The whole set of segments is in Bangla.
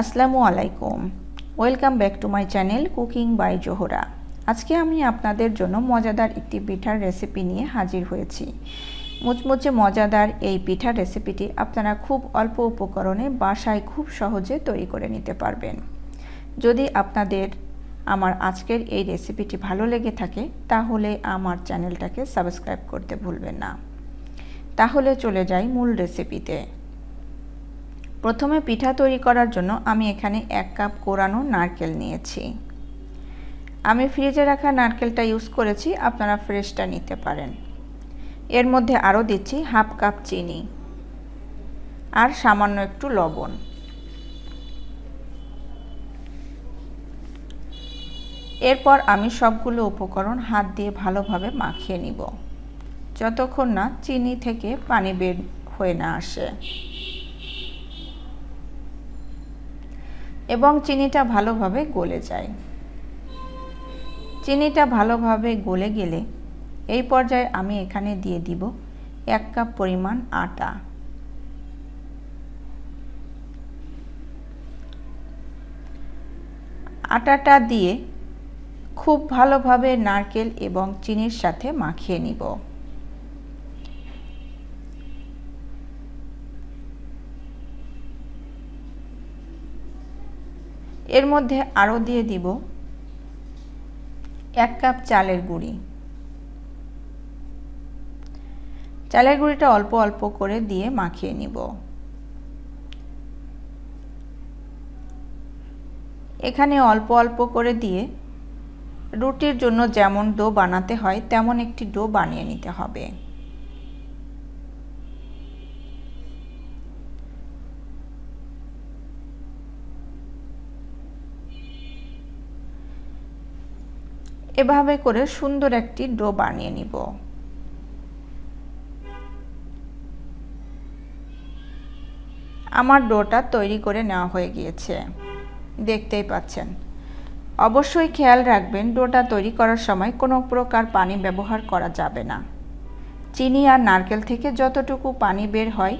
আসসালামু আলাইকুম। Welcome back to my channel cooking by Zohra. আজকে আমি আপনাদের জন্য মজাদার একটি পিঠার রেসিপি নিয়ে হাজির হয়েছি। মুচমুচে মজাদার এই পিঠার রেসিপিটি আপনারা খুব অল্প উপকরণে বাসায় খুব সহজে তৈরি করে নিতে পারবেন। যদি আপনাদের আমার আজকের এই রেসিপিটি ভালো লেগে থাকে, তাহলে আমার চ্যানেলটাকে সাবস্ক্রাইব করতে ভুলবেন না। তাহলে চলে যাই মূল রেসিপিতে। প্রথমে পিঠা তৈরি করার জন্য আমি এখানে এক কাপ কোরানো নারকেল নিয়েছি। আমি ফ্রিজে রাখা নারকেলটা ইউজ করেছি, আপনারা ফ্রেশটা নিতে পারেন। এর মধ্যে আরও দিচ্ছি হাফ কাপ চিনি আর সামান্য একটু লবণ। এরপর আমি সবগুলো উপকরণ হাত দিয়ে ভালোভাবে মাখিয়ে নিব। যতক্ষণ না চিনি থেকে পানি বের হয়ে না আসে। এবং চিনিটা ভালোভাবে গলে যায়। চিনিটা ভালোভাবে গলে গেলে এই পর্যায়ে আমি এখানে দিয়ে দিব এক কাপ পরিমাণ আটা। আটাটা দিয়ে খুব ভালোভাবে নারকেল এবং চিনির সাথে মাখিয়ে নিব। এর মধ্যে আরও দিয়ে দিব এক কাপ চালের গুঁড়ি। চালের গুঁড়িটা অল্প অল্প করে দিয়ে মাখিয়ে নিব। এখানে অল্প অল্প করে দিয়ে রুটির জন্য যেমন ডো বানাতে হয়, তেমন একটি ডো বানিয়ে নিতে হবে। এভাবে করে সুন্দর একটি ডো বানিয়ে নিব। আমার ডোটা তৈরি করে নেওয়া হয়ে গিয়েছে। দেখতেই পাচ্ছেন। অবশ্যই খেয়াল রাখবেন, ডোটা তৈরি করার সময় কোনো প্রকার পানি ব্যবহার করা যাবে না। চিনি আর নারকেল থেকে যতটুকু পানি বের হয়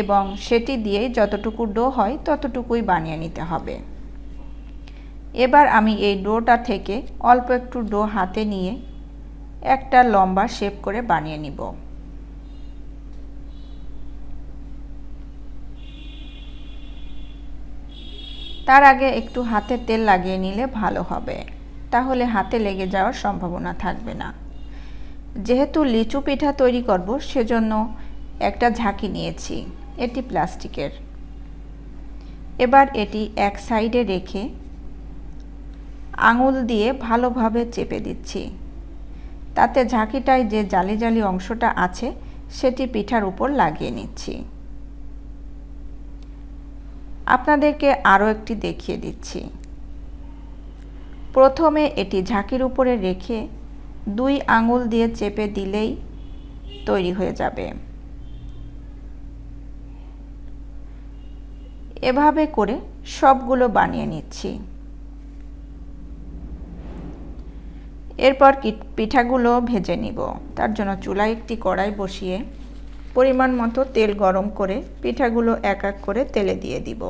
এবং সেটি দিয়েই যতটুকু ডো হয় ততটুকুই বানিয়ে নিতে হবে। এবার আমি এই ডোটা থেকে অল্প একটু ডো হাতে নিয়ে একটা লম্বা শেপ করে বানিয়ে নিব। তার আগে একটু হাতে তেল লাগিয়ে নিলে ভালো হবে, তাহলে হাতে লেগে যাওয়ার সম্ভাবনা থাকবে না। যেহেতু লিচু পিঠা তৈরি করব, সেজন্য একটা ঝাঁকি নিয়েছি, এটি প্লাস্টিকের। এবার এটি এক সাইডে রেখে আঙুল দিয়ে ভালোভাবে চেপে দিচ্ছি। তাতে ঝাঁকিটায় যে জালি জালি অংশটা আছে, সেটি পিঠার উপর লাগিয়ে নিচ্ছি। আপনাদেরকে আরও একটি দেখিয়ে দিচ্ছি। প্রথমে এটি ঝাঁকির উপরে রেখে দুই আঙুল দিয়ে চেপে দিলেই তৈরি হয়ে যাবে। এভাবে করে সবগুলো বানিয়ে নিচ্ছি। এরপর পিঠাগুলো ভেজে নিব। তার জন্য চুলায় একটি কড়াই বসিয়ে পরিমাণ মতো তেল গরম করে পিঠাগুলো এক এক করে তেলে দিয়ে দিব।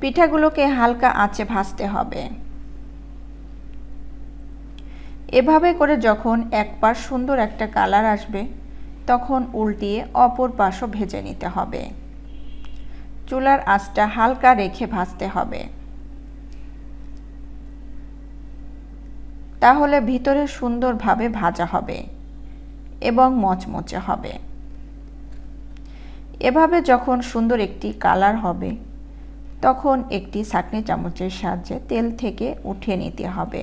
পিঠাগুলোকে হালকা আঁচে ভাজতে হবে। এভাবে করে যখন এক পাশ সুন্দর একটা কালার আসবে, তখন উল্টিয়ে অপর পাশও ভেজে নিতে হবে। চুলার আঁচটা হালকা রেখে ভাজতে হবে। তাহলে ভিতরে সুন্দরভাবে ভাজা হবে এবং মচমচে হবে। এভাবে যখন সুন্দর একটি কালার হবে, তখন একটি ছাকনি চামচের সাহায্যে তেল থেকে উঠিয়ে নিতে হবে।